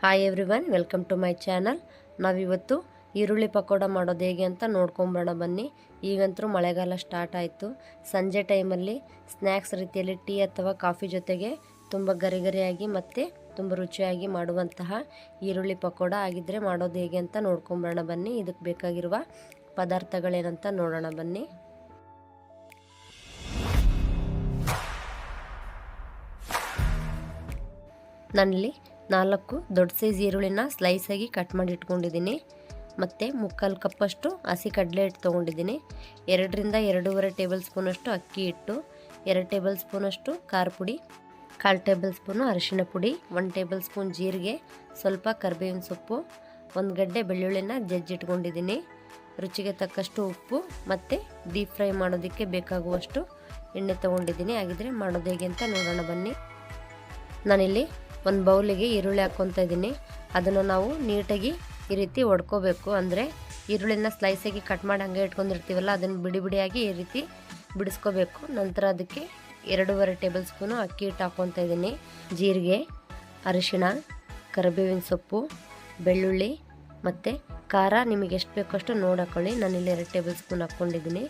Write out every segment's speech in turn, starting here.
Hi everyone welcome to my channel ನಾವಿವತ್ತು ಈರುಳ್ಳಿ ಪಕೋಡ ಮಾಡೋದು ಹೇಗೆ ಅಂತ ನೋಡ್ಕೊಂಬೋಣ ಬನ್ನಿ. ಈಗಂತೂ ಮಳೆಗಾಲ ಸ್ಟಾರ್ಟ್ ಆಯಿತು. ಸಂಜೆ ಟೈಮಲ್ಲಿ ಸ್ನ್ಯಾಕ್ಸ್ ರೀತಿಯಲ್ಲಿ ಟೀ ಅಥವಾ ಕಾಫಿ ಜೊತೆಗೆ ತುಂಬ ಗರಿ ಗರಿಯಾಗಿ ಮತ್ತು ತುಂಬ ರುಚಿಯಾಗಿ ಮಾಡುವಂತಹ ಈರುಳ್ಳಿ ಪಕೋಡ ಆಗಿದ್ದರೆ ಮಾಡೋದು ಹೇಗೆ ಅಂತ ನೋಡ್ಕೊಂಬೋಣ ಬನ್ನಿ. ಇದಕ್ಕೆ ಬೇಕಾಗಿರುವ ಪದಾರ್ಥಗಳೇನಂತ ನೋಡೋಣ ಬನ್ನಿ. ನಾನಿಲ್ಲಿ ನಾಲ್ಕು ದೊಡ್ಡ ಸೈಜ್ ಈರುಳ್ಳಿನ ಸ್ಲೈಸಾಗಿ ಕಟ್ ಮಾಡಿ ಇಟ್ಕೊಂಡಿದ್ದೀನಿ. ಮತ್ತು ಮುಕ್ಕಾಲು ಕಪ್ಪಷ್ಟು ಹಸಿ ಕಡಲೆ ಹಿಟ್ಟು ತೊಗೊಂಡಿದ್ದೀನಿ. ಎರಡರಿಂದ ಎರಡೂವರೆ ಟೇಬಲ್ ಸ್ಪೂನಷ್ಟು ಅಕ್ಕಿ ಹಿಟ್ಟು, ಎರಡು ಟೇಬಲ್ ಸ್ಪೂನಷ್ಟು ಖಾರ ಪುಡಿ, ಕಾಲು ಟೇಬಲ್ ಸ್ಪೂನು ಅರಿಶಿಣ ಪುಡಿ, ಒಂದು ಟೇಬಲ್ ಸ್ಪೂನ್ ಜೀರಿಗೆ, ಸ್ವಲ್ಪ ಕರಿಬೇವಿನ ಸೊಪ್ಪು, ಒಂದು ಗಡ್ಡೆ ಬೆಳ್ಳುಳ್ಳಿನ ಜಜ್ಜಿಟ್ಕೊಂಡಿದ್ದೀನಿ ರುಚಿಗೆ ತಕ್ಕಷ್ಟು ಉಪ್ಪು ಮತ್ತು ಡೀಪ್ ಫ್ರೈ ಮಾಡೋದಕ್ಕೆ ಬೇಕಾಗುವಷ್ಟು ಎಣ್ಣೆ ತೊಗೊಂಡಿದ್ದೀನಿ. ಹಾಗಿದ್ರೆ ಮಾಡೋದು ಹೇಗೆ ಅಂತ ನೋಡೋಣ ಬನ್ನಿ. ನಾನಿಲ್ಲಿ ಒಂದು ಬೌಲಿಗೆ ಈರುಳ್ಳಿ ಹಾಕ್ಕೊತ ಇದ್ದೀನಿ ಅದನ್ನು ನಾವು ನೀಟಾಗಿ ಈ ರೀತಿ ಒಡ್ಕೋಬೇಕು. ಅಂದರೆ ಈರುಳ್ಳಿನ ಸ್ಲೈಸಾಗಿ ಕಟ್ ಮಾಡಿ ಹಂಗೆ ಇಟ್ಕೊಂಡಿರ್ತೀವಲ್ಲ, ಅದನ್ನು ಬಿಡಿ ಬಿಡಿಯಾಗಿ ಈ ರೀತಿ ಬಿಡಿಸ್ಕೋಬೇಕು. ನಂತರ ಅದಕ್ಕೆ ಎರಡೂವರೆ ಟೇಬಲ್ ಸ್ಪೂನು ಅಕ್ಕಿ ಹಿಟ್ಟು ಹಾಕ್ಕೊತ ಇದ್ದೀನಿ ಜೀರಿಗೆ, ಅರಿಶಿಣ, ಕರಿಬೇವಿನ ಸೊಪ್ಪು, ಬೆಳ್ಳುಳ್ಳಿ ಮತ್ತು ಖಾರ ನಿಮಗೆ ಎಷ್ಟು ಬೇಕೋ ಅಷ್ಟು ನೋಡಿ ಹಾಕ್ಕೊಳ್ಳಿ ನಾನಿಲ್ಲಿ ಎರಡು ಟೇಬಲ್ ಸ್ಪೂನ್ ಹಾಕ್ಕೊಂಡಿದ್ದೀನಿ.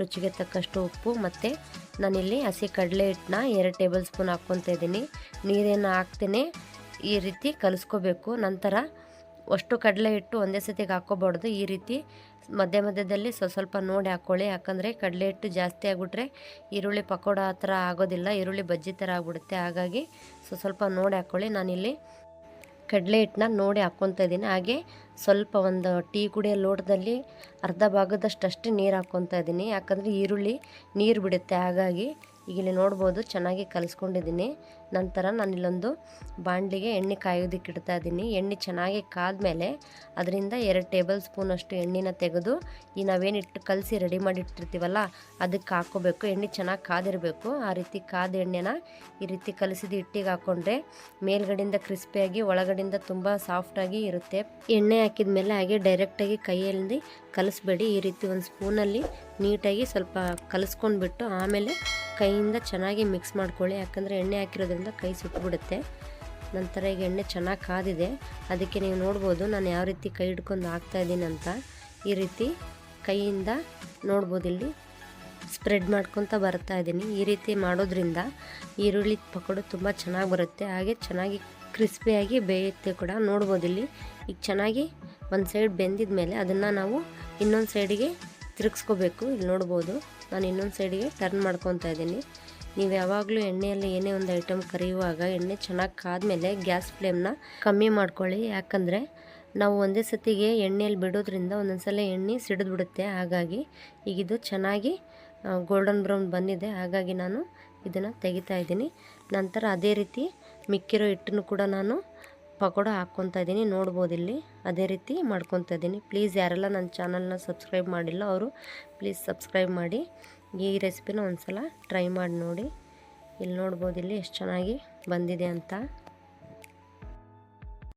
ರುಚಿಗೆ ತಕ್ಕಷ್ಟು ಉಪ್ಪು ಮತ್ತು ನಾನಿಲ್ಲಿ ಹಸಿ ಕಡಲೆ ಹಿಟ್ಟನ್ನ ಎರಡು ಟೇಬಲ್ ಸ್ಪೂನ್ ಹಾಕ್ಕೊತಾ ಇದ್ದೀನಿ. ನೀರೇನು ಹಾಕ್ತೇನೆ. ಈ ರೀತಿ ಕಲಿಸ್ಕೋಬೇಕು. ನಂತರ ಅಷ್ಟು ಕಡಲೆ ಹಿಟ್ಟು ಒಂದೇ ಸತಿಗೆ ಹಾಕ್ಕೋಬಾರ್ದು. ಈ ರೀತಿ ಮಧ್ಯ ಮಧ್ಯದಲ್ಲಿ ಸ್ವಲ್ಪ ಸ್ವಲ್ಪ ನೋಡಿ ಹಾಕ್ಕೊಳ್ಳಿ ಯಾಕಂದರೆ ಕಡಲೆ ಹಿಟ್ಟು ಜಾಸ್ತಿ ಆಗಿಬಿಟ್ರೆ ಈರುಳ್ಳಿ ಪಕೋಡ ಆ ಥರ ಆಗೋದಿಲ್ಲ. ಈರುಳ್ಳಿ ಬಜ್ಜಿ ಥರ ಆಗಿಬಿಡುತ್ತೆ. ಹಾಗಾಗಿ ಸ್ವಲ್ಪ ಸ್ವಲ್ಪ ನೋಡಿ ಹಾಕ್ಕೊಳ್ಳಿ ನಾನಿಲ್ಲಿ ಕಡಲೆ ಹಿಟ್ಟನ್ನ ನೋಡಿ ಹಾಕ್ಕೊತಾ ಇದ್ದೀನಿ. ಹಾಗೆ ಸ್ವಲ್ಪ ಒಂದು ಟೀ ಕುಡಿಯೋ ಲೋಟದಲ್ಲಿ ಅರ್ಧ ಭಾಗದಷ್ಟು ಅಷ್ಟೇ ನೀರು ಹಾಕ್ಕೊತಾ ಇದ್ದೀನಿ. ಯಾಕಂದರೆ ಈರುಳ್ಳಿ ನೀರು ಬಿಡುತ್ತೆ. ಹಾಗಾಗಿ ಈಗ ಇಲ್ಲಿ ನೋಡ್ಬೋದು, ಚೆನ್ನಾಗಿ ಕಲಿಸ್ಕೊಂಡಿದ್ದೀನಿ. ನಂತರ ನಾನು ಇಲ್ಲೊಂದು ಬಾಣಲಿಗೆ ಎಣ್ಣೆ ಕಾಯೋದಕ್ಕೆ ಇಡ್ತಾ ಇದ್ದೀನಿ. ಎಣ್ಣೆ ಚೆನ್ನಾಗಿ ಕಾದ್ಮೇಲೆ ಅದರಿಂದ ಎರಡು ಟೇಬಲ್ ಸ್ಪೂನಷ್ಟು ಎಣ್ಣೆನ ತೆಗೆದು, ಈ ನಾವೇನಿಟ್ಟು ಕಲಸಿ ರೆಡಿ ಮಾಡಿ ಇಟ್ಟಿರ್ತೀವಲ್ಲ ಅದಕ್ಕೆ ಹಾಕೋಬೇಕು ಎಣ್ಣೆ ಚೆನ್ನಾಗಿ ಕಾದಿರಬೇಕು. ಆ ರೀತಿ ಕಾದ ಎಣ್ಣೆನ ಈ ರೀತಿ ಕಲಸಿದ ಹಿಟ್ಟಿಗೆ ಹಾಕ್ಕೊಂಡ್ರೆ ಮೇಲ್ಗಡೆಯಿಂದ ಕ್ರಿಸ್ಪಿಯಾಗಿ, ಒಳಗಡೆಯಿಂದ ತುಂಬ ಸಾಫ್ಟಾಗಿ ಇರುತ್ತೆ. ಎಣ್ಣೆ ಹಾಕಿದ ಮೇಲೆ ಹಾಗೆ ಡೈರೆಕ್ಟಾಗಿ ಕೈಯಲ್ಲಿ ಕಲಿಸ್ಬೇಡಿ. ಈ ರೀತಿ ಒಂದು ಸ್ಪೂನಲ್ಲಿ ನೀಟಾಗಿ ಸ್ವಲ್ಪ ಕಲಿಸ್ಕೊಂಡ್ಬಿಟ್ಟು ಆಮೇಲೆ ಕೈಯಿಂದ ಚೆನ್ನಾಗಿ ಮಿಕ್ಸ್ ಮಾಡ್ಕೊಳ್ಳಿ. ಯಾಕಂದರೆ ಎಣ್ಣೆ ಹಾಕಿರೋದ್ರಿಂದ ಕೈ ಸುಟ್ಟುಬಿಡುತ್ತೆ ನಂತರ ಈಗ ಎಣ್ಣೆ ಚೆನ್ನಾಗಿ ಕಾದಿದೆ. ಅದಕ್ಕೆ ನೀವು ನೋಡ್ಬೋದು ನಾನು ಯಾವ ರೀತಿ ಕೈ ಹಿಡ್ಕೊಂಡು ಹಾಕ್ತಾಯಿದ್ದೀನಿ ಅಂತ. ಈ ರೀತಿ ಕೈಯಿಂದ ನೋಡ್ಬೋದು ಇಲ್ಲಿ ಸ್ಪ್ರೆಡ್ ಮಾಡ್ಕೊತ ಬರ್ತಾ ಇದ್ದೀನಿ. ಈ ರೀತಿ ಮಾಡೋದ್ರಿಂದ ಈರುಳ್ಳಿ ಪಕೋಡ ತುಂಬ ಚೆನ್ನಾಗಿ ಬರುತ್ತೆ. ಹಾಗೆ ಚೆನ್ನಾಗಿ ಕ್ರಿಸ್ಪಿಯಾಗಿ ಬೇಯುತ್ತೆ ಕೂಡ. ನೋಡ್ಬೋದು ಇಲ್ಲಿ. ಈಗ ಚೆನ್ನಾಗಿ ಒಂದು ಸೈಡ್ ಬೆಂದಿದ ಮೇಲೆ ಅದನ್ನು ನಾವು ಇನ್ನೊಂದು ಸೈಡಿಗೆ ತಿರುಗಿಸ್ಕೋಬೇಕು. ಇಲ್ಲಿ ನೋಡ್ಬೋದು. ನಾನು ಇನ್ನೊಂದು ಸೈಡಿಗೆ ಟರ್ನ್ ಮಾಡ್ಕೊತಾ ಇದ್ದೀನಿ. ನೀವು ಯಾವಾಗಲೂ ಎಣ್ಣೆಯಲ್ಲಿ ಏನೇ ಒಂದು ಐಟಮ್ ಕರಿಯುವಾಗ ಎಣ್ಣೆ ಚೆನ್ನಾಗಿ ಕಾದ್ಮೇಲೆ ಗ್ಯಾಸ್ ಫ್ಲೇಮ್ನ ಕಮ್ಮಿ ಮಾಡ್ಕೊಳ್ಳಿ. ಯಾಕಂದರೆ ನಾವು ಒಂದೇ ಸತಿಗೆ ಎಣ್ಣೆಯಲ್ಲಿ ಬಿಡೋದ್ರಿಂದ ಒಂದೊಂದು ಸಲ ಎಣ್ಣೆ ಸಿಡಿದ್ಬಿಡುತ್ತೆ. ಹಾಗಾಗಿ ಈಗ ಇದು ಚೆನ್ನಾಗಿ ಗೋಲ್ಡನ್ ಬ್ರೌನ್ ಬಂದಿದೆ. ಹಾಗಾಗಿ ನಾನು ಇದನ್ನು ತೆಗಿತಾ ಇದ್ದೀನಿ. ನಂತರ ಅದೇ ರೀತಿ ಮಿಕ್ಕಿರೋ ಹಿಟ್ಟನ್ನು ಕೂಡ ನಾನು ಪಕೋಡ ಹಾಕ್ಕೊತಾ ಇದ್ದೀನಿ. ನೋಡ್ಬೋದು ಇಲ್ಲಿ. ಅದೇ ರೀತಿ ಮಾಡ್ಕೊತಾ ಇದ್ದೀನಿ. ಪ್ಲೀಸ್ ಯಾರೆಲ್ಲ ನನ್ನ ಚಾನಲ್ನ ಸಬ್ಸ್ಕ್ರೈಬ್ ಮಾಡಿಲ್ಲ ಅವರು, ಪ್ಲೀಸ್ ಸಬ್ಸ್ಕ್ರೈಬ್ ಮಾಡಿ. ಈ ರೆಸಿಪಿನ ಒಂದು ಸಲ ಟ್ರೈ ಮಾಡಿ ನೋಡಿ. ಇಲ್ಲಿ ನೋಡ್ಬೋದು ಇಲ್ಲಿ ಎಷ್ಟು ಚೆನ್ನಾಗಿ ಬಂದಿದೆ ಅಂತ.